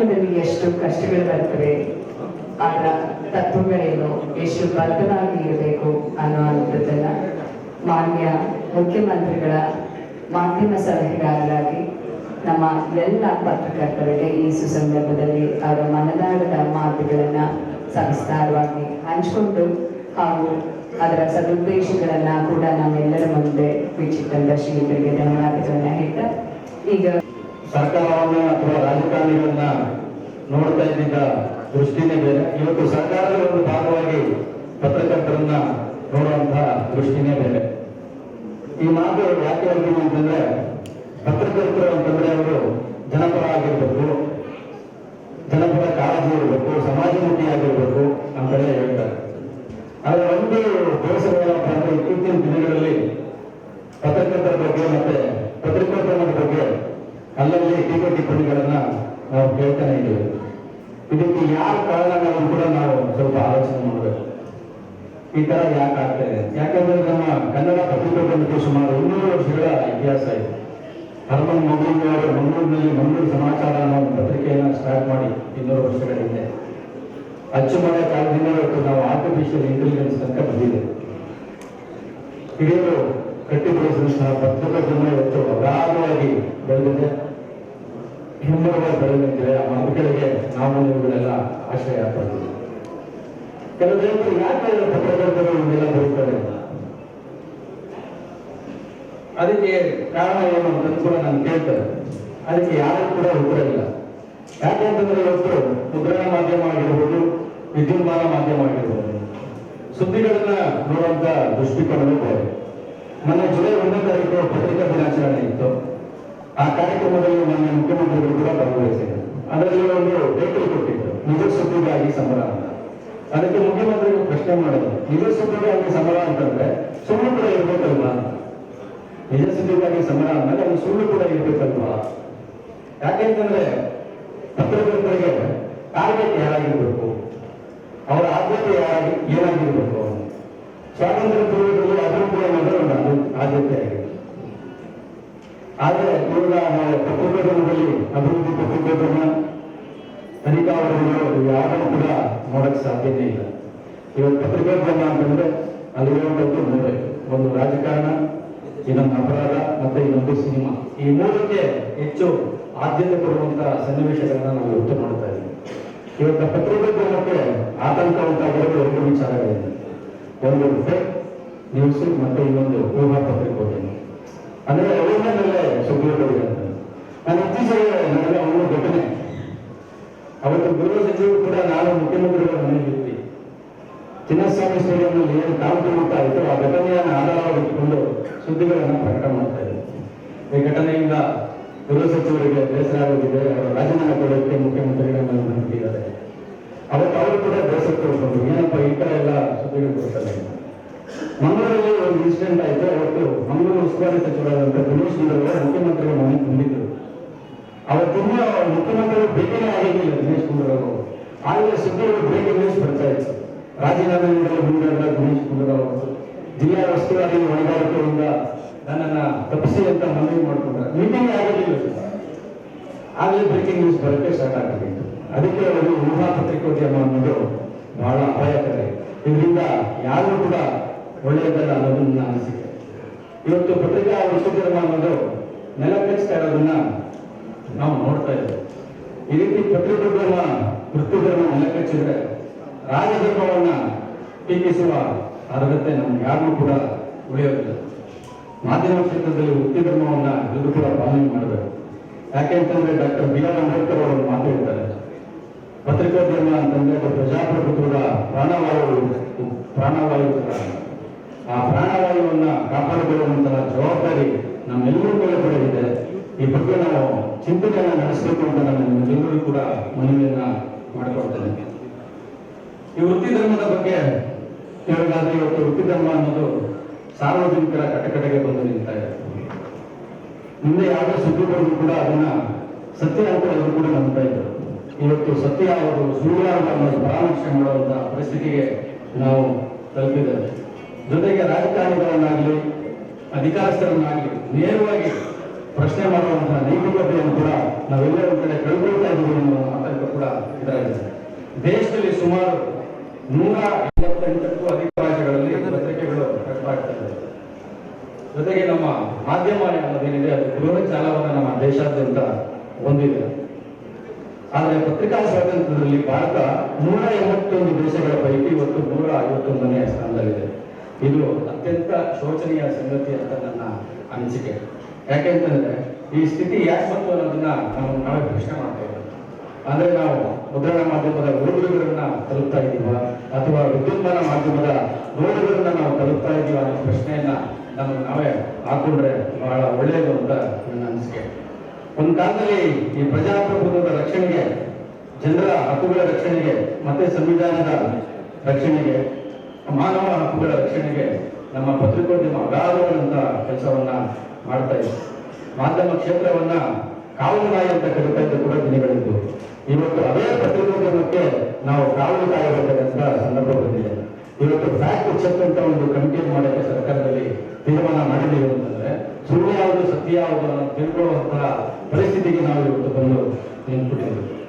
ಜೀವನದಲ್ಲಿ ಎಷ್ಟು ಕಷ್ಟಗಳು ಬರ್ತವೆ ಅದರ ತತ್ವಗಳೇನು, ಎಷ್ಟು ಬದ್ಧವಾಗಿ ಇರಬೇಕು ಅನ್ನುವಂಥದ್ದನ್ನ ಮಾನ್ಯ ಮುಖ್ಯಮಂತ್ರಿಗಳ ಮಾಧ್ಯಮ ಸಲಹೆಗಾರರಾಗಿ ನಮ್ಮ ಎಲ್ಲ ಪತ್ರಕರ್ತರಿಗೆ ಈ ಸುಸಂದರ್ಭದಲ್ಲಿ ಅವರ ಮನದಾಳದ ಮಾತುಗಳನ್ನ ಸವಿಸ್ತಾರವಾಗಿ ಹಂಚಿಕೊಂಡು ಹಾಗೂ ಅದರ ಸದುದ್ದೇಶಗಳನ್ನ ಕೂಡ ನಮ್ಮೆಲ್ಲರ ಮುಂದೆ ವಿಚಿತ್ರ ಶ್ರೀಗಳಿಗೆ ಧನ್ಯವಾದಗಳನ್ನ ಹೇಳ್ತಾ ಈಗ ಸರ್ಕಾರವನ್ನ ಅಥವಾ ರಾಜಕಾರಣಿಗಳನ್ನ ನೋಡ್ತಾ ಇದ್ದಿದ್ದ ದೃಷ್ಟಿನೇ ಬೇರೆ. ಇವತ್ತು ಸರ್ಕಾರದ ಒಂದು ಭಾಗವಾಗಿ ಪತ್ರಕರ್ತರನ್ನ ನೋಡುವಂತಹ ದೃಷ್ಟಿನೇ ಬೇರೆ. ಈ ಮಾತು ಯಾಕೆ ಹೇಳ್ತೀನಿ ಅಂತಂದ್ರೆ, ಪತ್ರಕರ್ತರು ಅಂತಂದ್ರೆ ಅವರು ಜನಪರ ಆಗಿರ್ಬೇಕು, ಜನಪರ ಕಾಳಜಿ ಇರಬೇಕು ಸಮಾಜಮುಖಿಯಾಗಿರ್ಬೇಕು ಅಂತಲೇ ಹೇಳ್ತಾರೆ. ಆದ್ರೆ ಒಂದು ಅಂದ್ರೆ ಇತ್ತೀಚಿನ ದಿನಗಳಲ್ಲಿ ಪತ್ರಕರ್ತರ ಬಗ್ಗೆ ಮತ್ತೆ ಪತ್ರಿಕೋದ್ಯಮದ ಬಗ್ಗೆ ಅಲ್ಲಲ್ಲಿ ಟೀಕೆ ಟಿಪ್ಪಣಿಗಳನ್ನ ನಾವು ಕೇಳ್ತಾನೆ ಇದ್ದೇವೆ. ಇದಕ್ಕೆ ಯಾವ ಕಾರಣ ಕೂಡ ನಾವು ಸ್ವಲ್ಪ ಆಲೋಚನೆ ಮಾಡಬೇಕು. ಈ ತರ ಯಾಕೆ ಆಗ್ತಾ ಇದೆ? ಯಾಕಂದ್ರೆ ನಮ್ಮ ಕನ್ನಡ ಪತ್ರಿಕೋದ್ಯಮಕ್ಕೆ ಸುಮಾರು ಇನ್ನೂರು ವರ್ಷಗಳ ಇತಿಹಾಸ ಇದೆ. ಹರ್ಮನ್ ಮಂಗಳೂರು ಅವರು ಮಂಗಳೂರಿನಲ್ಲಿ ಮಂಗಳೂರು ಸಮಾಚಾರ ಅನ್ನೋ ಒಂದು ಪತ್ರಿಕೆಯನ್ನ ಸ್ಟಾರ್ಟ್ ಮಾಡಿ ಇನ್ನೂರು ವರ್ಷಗಳ ಹಿಂದೆ. ಅಚ್ಚುಮನೆ ಕಾಲದಿಂದ ಇವತ್ತು ನಾವು ಆರ್ಟಿಫಿಷಿಯಲ್ ಇಂಟೆಲಿಜೆನ್ಸ್ ತನಕ ಬಂದಿದೆ ಹಿರಿಯರು ಕಟ್ಟಿ ಸಹ ಪತ್ರಿಕೋದ್ಯಮ ಇವತ್ತು ಅಗಾಧವಾಗಿ ಬೆಳೆದಿದೆ. ಹೆಮ್ಮರವಾಗಿ ಬೆಳೆದಿದೆ ಆ ಮಕ್ಕಳಿಗೆ ನಾವು ನೀವುಗಳೆಲ್ಲ ಆಶ್ರಯ ಆಗ್ತದೆ. ಕೆಲವು ರೈತರು ಯಾಕೆ ಪತ್ರಕರ್ತರು ಇದೆಲ್ಲ ಬರುತ್ತಾರೆ ಅದಕ್ಕೆ ಕಾರಣ ಏನು ಅಂತ ಕೂಡ ನಾನು ಕೇಳ್ತೇನೆ. ಅದಕ್ಕೆ ಯಾರು ಕೂಡ ಉತ್ತರ ಇಲ್ಲ. ಯಾಕೆಂತಂದ್ರೆ ಇವತ್ತು ಮುದ್ರಣ ಮಾಧ್ಯಮ ಆಗಿರ್ಬೋದು, ವಿದ್ಯುನ್ಮಾನ ಮಾಧ್ಯಮ ಆಗಿರ್ಬೋದು. ಸುದ್ದಿಗಳನ್ನ ನೋಡುವಂತ ದೃಷ್ಟಿಕೋನವೇ ಬೇರೆ. ಮೊನ್ನೆ ಜುಲೈ ಒಂದನೇ ತಾರೀಕು ಪತ್ರಿಕಾ ದಿನಾಚರಣೆ ಇತ್ತು ಆ ಕಾರ್ಯಕ್ರಮದಲ್ಲಿ ನನ್ನ ಮುಖ್ಯಮಂತ್ರಿಗಳು ಕೂಡ ಭಾಗವಹಿಸಿದ್ರು ಅದರಲ್ಲಿ ಒಂದು ಟೈಟಲ್ ಕೊಟ್ಟಿದ್ರು ನಿಜ ಸುದ್ದಿಗಾಗಿ ಸಮರ ಅಂತ. ಅದಕ್ಕೆ ಮುಖ್ಯಮಂತ್ರಿಗಳು ಪ್ರಶ್ನೆ ಮಾಡೋದು ನಿಜ ಸುದ್ದಿಗಾಗಿ ಸಮರ ಅಂತಂದ್ರೆ ಸುಳ್ಳು ಕೂಡ ಇರ್ಬೇಕಲ್ವಾ? ನಿಜ ಸುದ್ದಿಗಾಗಿ ಸಮರ ಅಂದ್ರೆ ಅದು ಸುಳ್ಳು ಕೂಡ ಇರ್ಬೇಕಲ್ವಾ? ಯಾಕೆಂತಂದ್ರೆ ಪತ್ರಕರ್ತರಿಗೆ ಟಾರ್ಗೆಟ್ ಯಾರಾಗಿರ್ಬೇಕು? ಅವರ ಆದ್ಯತೆ ಯಾರಾಗಿ, ಏನಾಗಿರ್ಬೇಕು? ಸ್ವಾತಂತ್ರ್ಯ ಪೂರ್ವದಲ್ಲಿ ಕೂಡ ಅನ್ನೋದು ಒಂದು ಆದ್ಯ- ಆದ್ಯತೆ ಆಗಿದೆ. ಆದ್ರೆ ಇವಾಗ ನಾವು ಪತ್ರಿಕೋದ್ಯಮದಲ್ಲಿ ಅಭಿವೃದ್ಧಿ ಪತ್ರಿಕೋದ್ಯಮ ತನಿಖಾ ವರದಿಗಳು ಯಾವುದೂ ಕೂಡ ನೋಡಕ್ ಸಾಧ್ಯತೆ ಇಲ್ಲ. ಇವತ್ತು ಪತ್ರಿಕೋದ್ಯಮ ಅಂತಂದ್ರೆ ಅಲ್ಲಿರುವಂತದ್ದು ಮೂರೇ ಒಂದು ರಾಜಕಾರಣ, ಇನ್ನೊಂದು ಅಪರಾಧ ಮತ್ತೆ ಇನ್ನೊಂದು ಸಿನಿಮಾ. ಈ ಮೂರಕ್ಕೆ ಹೆಚ್ಚು ಆದ್ಯತೆ ಕೊಡುವಂತಹ ಸನ್ನಿವೇಶಗಳನ್ನ ನಾವು ಇವತ್ತು ನೋಡ್ತಾ ಇದ್ದೀವಿ. ಇವತ್ತು ಪತ್ರಿಕೋದ್ಯಮಕ್ಕೆ ಆತಂಕ ಉಂಟಾಗಿರೋದು ಎರಡು ವಿಚಾರಗಳಿದೆ. ಒಂದು ಫೇಕ್ ನ್ಯೂಸ್ ಮತ್ತೆ ಇನ್ನೊಂದು ಊಹಾ ಪತ್ರಿಕೋದ್ಯಮ ಅಂದ್ರೆ ಅವರನ್ನಲ್ಲೇ ಸುದ್ದಿಗಳು ಅಂತ ನಾನು ಇತ್ತೀಚೆಗೆ ನಡೆದ ಒಂದು ಘಟನೆ ಅವತ್ತು ಗೃಹ ಸಚಿವರು ಕೂಡ ನಾನು ಮುಖ್ಯಮಂತ್ರಿಗಳ ಮನೆಯಲ್ಲಿ ಚಿನ್ನಸ್ವಾಮಿ ಸ್ಟೇಡಿಯಂನಲ್ಲಿ ಏನು ಕಾಂತಿ ಅಂತ ಆಯಿತು ಆ ಘಟನೆಯನ್ನು ಆಧಾರವಾಗಿಟ್ಟುಕೊಂಡು ಸುದ್ದಿಗಳನ್ನು ಪ್ರಕಟ ಮಾಡ್ತಾ ಇದ್ದೆ ಈ ಘಟನೆಯಿಂದ ಗೃಹ ಸಚಿವರಿಗೆ ಬೇಸರ ಆಗೋದಿದೆ ಅವರು ರಾಜೀನಾಮೆ ಕೊಡೋಕ್ಕೆ ಮುಖ್ಯಮಂತ್ರಿಗಳನ್ನ ನಂಬಿದ್ದಾರೆ ಅವತ್ತು ಅವರು ಕೂಡ ಬೇಸರ ತೋರಿಸ್ಕೊಂಡು ಏನಪ್ಪ ಈ ಥರ ಎಲ್ಲ ಸುದ್ದಿಗಳು ಕೊಡ್ತಾರೆ ಮಂಗಳೂರಲ್ಲಿ ಒಂದು ಇನ್ಸಿಡೆಂಟ್ ಆಯಿತು. ಅವತ್ತು ಮಂಗಳೂರು ಉಸ್ತುವಾರಿ ಸಚಿವರಾದಂಥ ದಿನೇಶ್ ಗುಂಡೂರಾವ್ ಮುಖ್ಯಮಂತ್ರಿಗಳ ಮನೆಗೆ ಬಂದಿದ್ದರು. ಅವತ್ತಿನ ಮುಖ್ಯಮಂತ್ರಿಗಳು ಭೇಟಿನೇ ಆಗಿರಲಿಲ್ಲ ದಿನೇಶ್ ಗುಂಡೂರಾವ್ ಆಗಲೇ ಸುದ್ದಿಗಳು ಬ್ರೇಕಿಂಗ್ ನ್ಯೂಸ್ ಬರ್ತಾ ಇತ್ತು ರಾಜೀನಾಮೆ ನೀಡಲು ಮುಂದಾದ ದಿನೇಶ್ ಗುಂಡೂರಾವ್ ಅವರು. ಜಿಲ್ಲಾ ಉಸ್ತುವಾರಿ ಹೊಣೆಗಾರಿಕೆಯಿಂದ ನನ್ನನ್ನ ತಪ್ಪಿಸಿ ಅಂತ ಮನವಿ ಮಾಡಿಕೊಂಡ್ರೆ ಮೀಟಿಂಗ್ ಆಗಲಿಲ್ಲ ಆಗಲೇ ಬ್ರೇಕಿಂಗ್ ನ್ಯೂಸ್ ಬರೋಕ್ಕೆ ಸ್ಟಾರ್ಟ್ ಆಗಬೇಕು ಅದಕ್ಕೆ ಅವರು ಊಹಾ ಪತ್ರಿಕೋದ್ಯಮ ಅನ್ನೋದು ಬಹಳ ಅಪಾಯಕರ. ಇದರಿಂದ ಯಾರು ಕೂಡ ಒಳ್ಳೆಯದಲ್ಲ ಅನ್ನೋದು ನನ್ನ ಅನಿಸಿಕೆ. ಇವತ್ತು ಪತ್ರಿಕಾ ವೃತ್ತಿಧರ್ಮ ಅನ್ನೋದು ನೆಲಕ್ಕಿಸ್ತಾ ಇರೋದನ್ನ ನಾವು ನೋಡ್ತಾ ಇದ್ದೇವೆ. ಈ ರೀತಿ ಪತ್ರಿಕೋದ್ಯಮ ವೃತ್ತಿಧರ್ಮ ನೆಲಕಚ್ಚಿದ್ರೆ ರಾಜಧರ್ಮವನ್ನ ಟೀಕಿಸುವ ಅರ್ಹತೆ ನಮ್ಗೆ ಯಾರಿಗೂ ಕೂಡ ಉಳಿಯೋದಿಲ್ಲ. ಮಾಧ್ಯಮ ಕ್ಷೇತ್ರದಲ್ಲಿ ವೃತ್ತಿ ಧರ್ಮವನ್ನ ಎಲ್ಲರೂ ಕೂಡ ಪಾಲನೆ ಮಾಡಬೇಕು. ಯಾಕೆಂತಂದ್ರೆ ಡಾಕ್ಟರ್ ಬಿ ಆರ್ ಅಂಬೇಡ್ಕರ್ ಅವರು ಹೇಳ್ತಾರೆ. ಪತ್ರಿಕೋದ್ಯಮ ಅಂತಂದ್ರೆ ಪ್ರಜಾಪ್ರಭುತ್ವದ ಪ್ರಾಣವಾಯು ಪ್ರಾಣವಾಯು. ಆ ಪ್ರಾಣವಾಯುವನ್ನ ಕಾಪಾಡಿಕೊಳ್ಳುವಂತಹ ಜವಾಬ್ದಾರಿ ನಮ್ಮೆಲ್ಲರೂ ಮೇಲೆ ಕೂಡ ಇದೆ. ಈ ಬಗ್ಗೆ ನಾವು ಚಿಂತನೆಯನ್ನು ನಡೆಸಬೇಕು ಅಂತ ನಾನು ನಿಮ್ಮೆಲ್ಲರೂ ಕೂಡ ಮನವಿಯನ್ನ ಮಾಡಿಕೊಡ್ತೇನೆ ಈ ವೃತ್ತಿ ಧರ್ಮದ ಬಗ್ಗೆ ಹೇಳೋದಾದ್ರೆ ಇವತ್ತು ವೃತ್ತಿ ಧರ್ಮ ಅನ್ನೋದು ಸಾರ್ವಜನಿಕರ ಕಟಕಟೆಗೆ ಬಂದು ನಿಲ್ತಾ ಇದೆ. ಮುಂದೆ ಯಾವುದೇ ಕೂಡ ಅದನ್ನ ಸತ್ಯ ಅಂತ ಕೂಡ ನಂಬ್ತಾ ಇದ್ದರು ಇವತ್ತು ಸತ್ಯ ಅವರು ಸುಳ್ಳು ಅನ್ನೋದು ಪರಾಮರ್ಶೆ ಮಾಡುವಂತಹ ಪರಿಸ್ಥಿತಿಗೆ ನಾವು ತಲುಪಿದ್ದೇವೆ. ಜೊತೆಗೆ ರಾಜಕಾರಣಿಗಳನ್ನಾಗಲಿ, ಅಧಿಕಾರಸ್ಥರನ್ನಾಗಲಿ ನೇರವಾಗಿ ಪ್ರಶ್ನೆ ಮಾಡುವಂತಹ ನೈತಿಕತೆಯನ್ನು ಕೂಡ ನಾವೆಲ್ಲರೂ ಕಡೆ ಕಳ್ಕೊಳ್ತಾ ಇದ್ದೀವಿ ಅನ್ನೋ ಆತಂಕ ಕೂಡ ಇದಾಗಿದೆ. ದೇಶದಲ್ಲಿ ಸುಮಾರು ನೂರ ಐವತ್ತೆಂಟಕ್ಕೂ ಅಧಿಕ ಭಾಷೆಗಳಲ್ಲಿ ಪತ್ರಿಕೆಗಳು ಪ್ರಕಟವಾಗ್ತದೆ. ಜೊತೆಗೆ ನಮ್ಮ ಮಾಧ್ಯಮ ಅನ್ನೋದೇನಿದೆ ಅದು ಗೃಹ ಜಾಲವನ್ನು ನಮ್ಮ ದೇಶಾದ್ಯಂತ ಹೊಂದಿದೆ. ಆದರೆ ಪತ್ರಿಕಾ ಸ್ವಾತಂತ್ರ್ಯದಲ್ಲಿ ಭಾರತ ನೂರ ಎಂಬತ್ತೊಂದು ದೇಶಗಳ ಪೈಕಿ ಇವತ್ತು ನೂರ ಐವತ್ತೊಂದನೇ ಸ್ಥಾನದಲ್ಲಿದೆ. ಇದು ಅತ್ಯಂತ ಶೋಚನೀಯ ಸಂಗತಿ ಅಂತ ನನ್ನ ಅನಿಸಿಕೆ. ಯಾಕೆಂತಂದ್ರೆ, ಈ ಸ್ಥಿತಿ ಯಾಕೆ ಬಂತು ಅನ್ನೋದನ್ನ ನಾವು ನಾವೇ ಪ್ರಶ್ನೆ ಮಾಡ್ತಾ ಅಂದ್ರೆ ನಾವು ಮುದ್ರಣ ಮಾಧ್ಯಮದ ಓದುಗರನ್ನ ತಲುಪ್ತಾ ಇದ್ದೀವ ಅಥವಾ ವಿದ್ಯುನ್ಮಾನ ಮಾಧ್ಯಮದ ನೋಡುಗರನ್ನ ನಾವು ತಲುಪ್ತಾ ಇದೀವ ಅನ್ನೋ ಪ್ರಶ್ನೆಯನ್ನ ನಾವು ನಾವೇ ಹಾಕೊಂಡ್ರೆ ಬಹಳ ಒಳ್ಳೆಯದು ಅಂತ ನನ್ನ ಅನಿಸಿಕೆ. ಒಂದು ಕಾಲದಲ್ಲಿ ಈ ಪ್ರಜಾಪ್ರಭುತ್ವದ ರಕ್ಷಣೆಗೆ, ಜನರ ಹಕ್ಕುಗಳ ರಕ್ಷಣೆಗೆ, ಮತ್ತೆ ಸಂವಿಧಾನದ ರಕ್ಷಣೆಗೆ, ಮಾನವ ಹಕ್ಕುಗಳ ರಕ್ಷಣೆಗೆ ನಮ್ಮ ಪತ್ರಿಕೋದ್ಯಮ ಅಗಾಧವಾದಂತ ಕೆಲಸವನ್ನ ಮಾಡ್ತಾ ಇದೆ. ಮಾಧ್ಯಮ ಕ್ಷೇತ್ರವನ್ನ ಕಾವಲು ನಾಯಿ ಅಂತ ಕರೀತಾ ಇದ್ದ ಕೂಡ ದಿನಗಳಿದ್ದು. ಇವತ್ತು ಅದೇ ಪತ್ರಿಕೋದ್ಯಮಕ್ಕೆ ನಾವು ಕಾವಲು ಆಗಬೇಕಾದಂತಹ ಸಂದರ್ಭ ಬಂದಿದೆ. ಇವತ್ತು ಫ್ಯಾಕ್ಟ್ ಚೆಕ್ ಅಂತ ಒಂದು ಕಮಿಟಿ ಮಾಡೋಕ್ಕೆ ಸರ್ಕಾರದಲ್ಲಿ ತೀರ್ಮಾನ ಮಾಡಿದ್ದೀವಿ ಅಂತಂದ್ರೆ, ಸುಳ್ಳು ಯಾವುದು ಸತ್ಯ ಯಾವುದು ತಿಳ್ಕೊಳ್ಳುವಂತಹ ಪರಿಸ್ಥಿತಿಗೆ ನಾವು ಇವತ್ತು ಬಂದು ನಿಂತ್ಬಿಟ್ಟಿದ್ದೀವಿ.